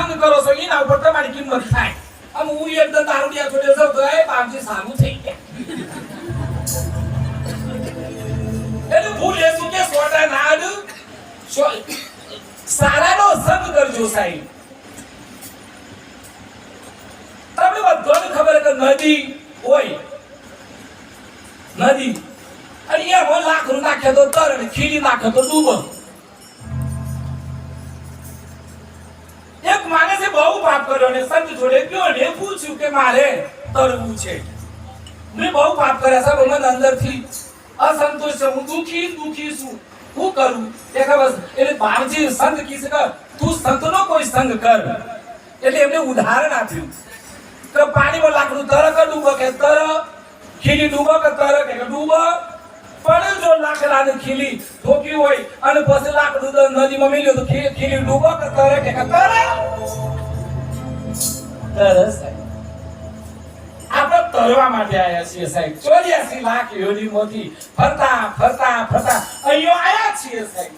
સંગ કરો છો, એના ઉપર તમારી કિંમત થાય. આમ હું એકદમ દારૂડિયા છોડે જાઉં તો એ બાપજી સારું થઈ ગયા એટલે ભૂલ એ કે સોટા નાડ સારાનો સંગ કરજો સાહેબ. તમને બધાને ખબર કે નદી હોય, નદી. અને એમાં લાકડું નાખે તો તર અને ખીલી નાખે તો ડૂબે. એક માણસે બહુ પાપ કર્યો ને સંત જોડે ગયો ને પૂછ્યું કે મારે તરવું છે. મેં બહુ પાપ કર્યા સાહેબ મને અંદરથી અસંતોષ છે. હું દુખી દુખી છું. હું કરું? એ ખબર એટલે બાપજી સંત કીધે કે, તું સંતનો કોઈ સંગ કર. એટલે એમને ઉદાહરણ આપ્યું. કે પાણીમાં લાકડું તર કે ડૂબો કે તર ખીલી ડૂબો કે તર કે ડૂબો પણ જો લાકડાની ખીલી ઠોકી હોય અને પછી લાકડું નદીમાં મેલ્યું તો ખીલી ડૂબો કે કરે કે કરે? તર તર આપણે તરવા માટે આયા છીએ સાહેબ. ચોર્યાસી લાખ યોનીમાંથી ફરતા ફરતા ફરતા અહીંયા આયા છીએ સાહેબ.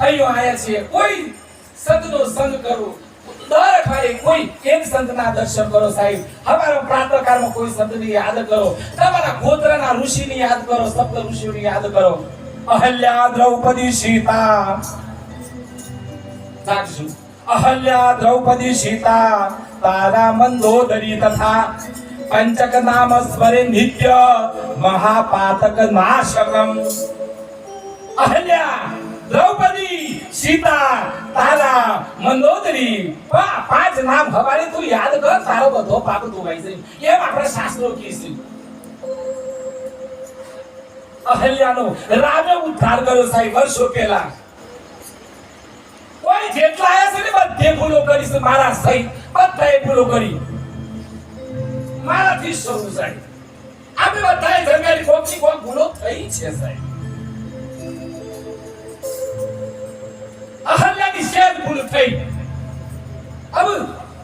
અહીંયા આયા છીએ. કોઈ સદનો સંગ કરો દર અઠવાડિયે કોઈ એક સંતના દર્શન કરો સાહેબ. હવારે પ્રાતઃકાળમાં કોઈ સંતની યાદ કરો. તમારા ગોત્રના ઋષિની યાદ કરો સપ્ત ઋષિઓની યાદ કરો. અહલ્યા દ્રૌપદી સીતા. જાગજો. અહલ્યા દ્રૌપદી સીતા. તારા મંદોદરી તથા પંચક નામ સ્મરે નિત્ય મહાપાતક નાશકમ. અહલ્યા દ્રૌપદી. સીતા, તારા મંદોદરી પાંચ નામ હવારે તું યાદ કર, તારો બધો પાપ ધોવાઈ વાઈ જાય. એમ આપણે શાસ્ત્રો કહીશું અહલ્યાનો રામે ઉદ્ધાર કર્યો સાહેબ, વર્ષો પહેલા. કોઈ જેટલા આયા છે ને બધે ભૂલો કરી મારા સહિત બધાએ ભૂલો કરી. મારાથી શરૂ સાહેબ. આપણે બધાએ જંગલી કોકની કોક ભૂલો થઈ છે સાહેબ. ભૂલ થઈ. હવે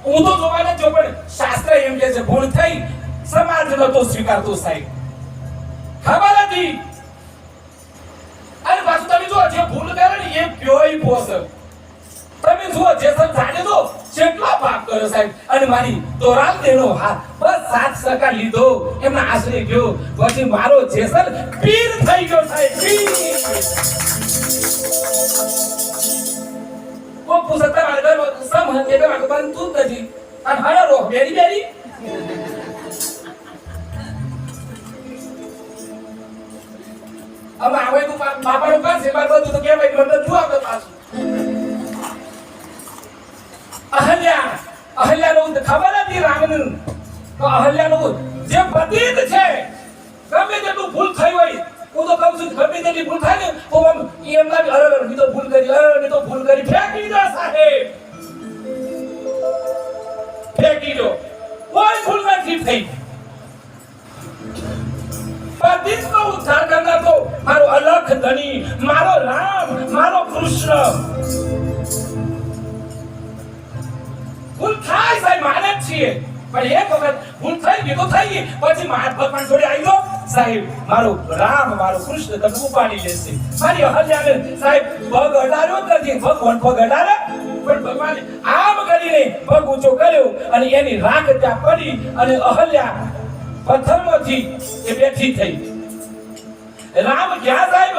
હું તો જોવાને જો પણ શાસ્ત્ર એમ કે છે, ભૂલ થઈ, સમાજ નતો સ્વીકારતો સાહેબ. ખબર હતી? અને પાછું તમે જો જે ભૂલ કરે ને એ પ્યોય પોસ તમે જુઓ જેસલ જાણે તો કેટલો પાપ કર્યો સાહેબ. અને મારી તોરાલ દેનો હાથ બસ સાત સકા લીધો. એમના આશરે ગયો. પછી મારો જેસલ પીર થઈ ગયો સાહેબ. પીર! સમ અહલ્યા અહલ્યાનું ખબર હતી રામનું. તો અહલ્યાનું જે પતિત છે, ગમે તેટલું ભૂલ થઈ હોય, હું તો કહું છું ગમે તેટલી ભૂલ થાય ને, તો એમ ના ભૂલ કરી, અરે, મેં ભૂલ કરી. ફેંકી દો સાહેબ. થઈ પતિતનો ઉદ્ધાર કરનાર મારો અલખ ધણી, મારો રામ, મારો કૃષ્ણ. ભૂલ થાય સાહેબ, માને જ છીએ. પણ એક વખત ભૂલ થઈ ગઈ થઈ ગઈ, પછી મહાત્મા ભગવાન જોડે આવી ગયો સાહેબ, મારો રામ, મારો કૃષ્ણ તમે ઉપાડી લેશે. મારી અહલ્યાને સાહેબ, પગ અડાડ્યો જ નથી. ભગવાન પગ અડાડે. પણ ભગવાન આમ કરીને પગ ઊંચો કર્યો. અને એની રાખ ત્યાં પડી અને અહલ્યા પથ્થરમાંથી એ બેઠી થઈ. રામ ક્યાં સાહેબ?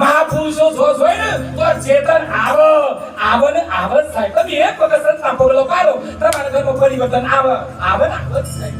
મહાપુરુષો જો જોઈ ને તો ચેતન આવ, આવો ને આવો સાહેબ. તમે એક વખત સંતના પગલો પાડો, તમારા ઘરમાં પરિવર્તન આવો આવો ને આવો સાહેબ.